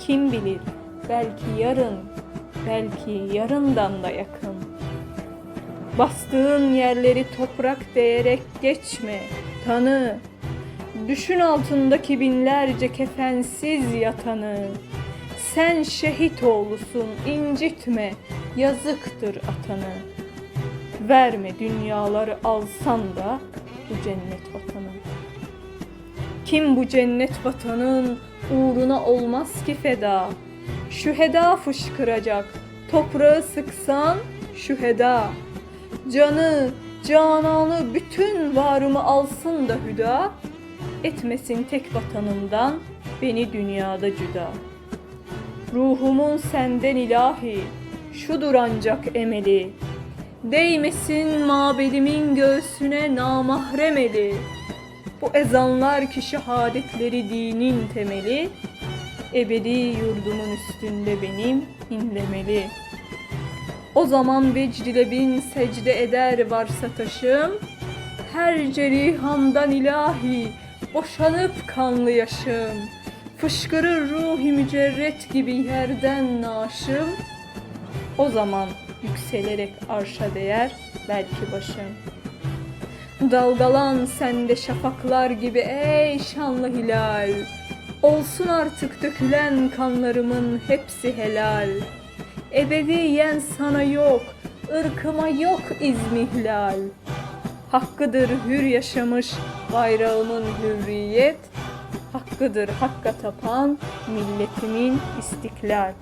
Kim bilir belki yarın, belki yarından da yakın. Bastığın yerleri toprak değerek geçme, tanı. Düşün altındaki binlerce kefensiz yatanı. Sen şehit oğlusun, incitme, yazıktır atanı. Verme dünyaları alsan da bu cennet vatanı. Kim bu cennet vatanın uğruna olmaz ki feda. Şüheda fışkıracak, toprağı sıksan şüheda. Canı, cananı, bütün varımı alsın da hüda. Etmesin tek vatanımdan beni dünyada cüda. Ruhumun senden ilahi, şudur ancak emeli. Değmesin mabedimin göğsüne namahrem eli. Bu ezanlar ki şehadetleri dinin temeli. Ebedi yurdumun üstünde benim inlemeli. O zaman vecdile bin secde eder varsa taşım. Her cerihamdan ilahi boşanıp kanlı yaşım. Fışkırır ruhi mücerret gibi yerden naşım. O zaman yükselerek arşa değer belki başım. Dalgalan sende şafaklar gibi ey şanlı hilal. Olsun artık dökülen kanlarımın hepsi helal. Ebediyen sana yok, ırkıma yok izmihlal. Hakkıdır hür yaşamış bayrağımın hürriyet. Hakkıdır hakka tapan milletimin istiklal.